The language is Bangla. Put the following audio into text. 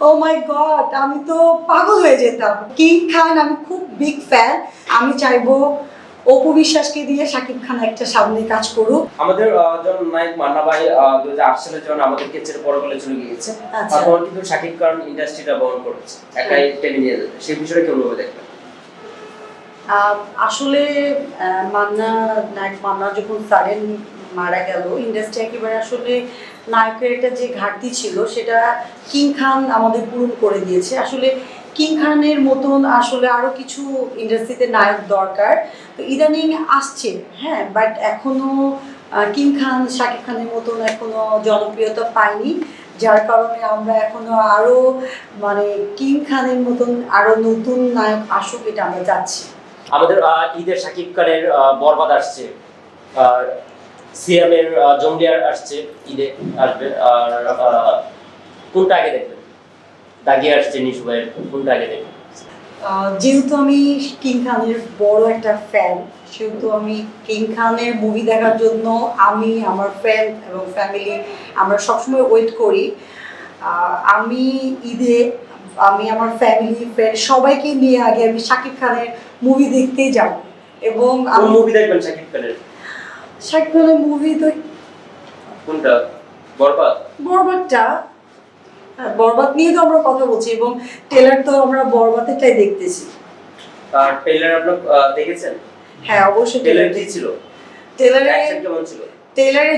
ও মাই গড আমি তো পাগল হয়ে যেতাম। কিং খান আমি খুব বিগ ফ্যান আমি চাইব অপু বিশ্বাসকে দিয়ে শাকিব খান একটা সামনে কাজ করুক। আমাদের যখন নায়ক মান্না ভাই দু হাজার আট সালে যখন আমাদেরকে ছেড়ে পরকালে চলে গিয়েছে। আচ্ছা। তখন কিন্তু শাকিব খান ইন্ডাস্ট্রিটা বহন করেছে। একাই টেনে নিয়ে যেতে সেই বিষয়টা কেমন দেখবেন? আসলে মান্না নায়ক মান্না যখন সাডেন মারা গেল। ইন্ডাস্ট্রি একেবারে আসলে নায়কের একটা যে ঘাটতি ছিল, সেটা কিং খান আমাদের পূরণ করে দিয়েছে। আসলে কিং খানের মতন আসলে আরও কিছু ইন্ডাস্ট্রিতে নায়ক দরকার। তো ইদানিং আসছে হ্যাঁ বাট এখনও কিং খান শাকিব খানের মতন এখনও জনপ্রিয়তা পায়নি। যার কারণে আমরা এখনও আরও মানে কিং খানের মতন আরও নতুন নায়ক আসুক এটা আমরা চাচ্ছি। আমাদের ঈদের শাকিব খানের বরবাদ আসছে। এর আহ, আসছে ঈদে আসবে আর কোনটা আগে দেখবেন? দাগিয়ে আসছে নিশু ভাইয়ের কোনটা আগে দেখবেন? যেহেতু আমি কিং খানের বড় একটা ফ্যান সেহেতু আমি কিং খানের মুভি দেখার জন্য আমি আমার ফ্রেন্ড এবং ফ্যামিলি আমরা সবসময় ওয়েট করি। আমি ঈদে আমি আমার ফ্যামিলি ফ্রেন্ড সবাইকে নিয়ে আগে আমি শাকিব খানের মুভি দেখতেই যাব। এবং আমি মুভি দেখবেন শাকিব খানের? শাকিব মুভি তো কোনটা? বরবাদ? বরবাদটা? হ্যাঁ, বরবাদ নিয়ে তো আমরা কথা বলছি এবং টেলার তো আমরা বরবাদেরটাই দেখতেছি। আর টেলার আপনি দেখেছেন? হ্যাঁ অবশ্যই টেলার কি ছিল? টেলারে কেমন ছিল? টেলারে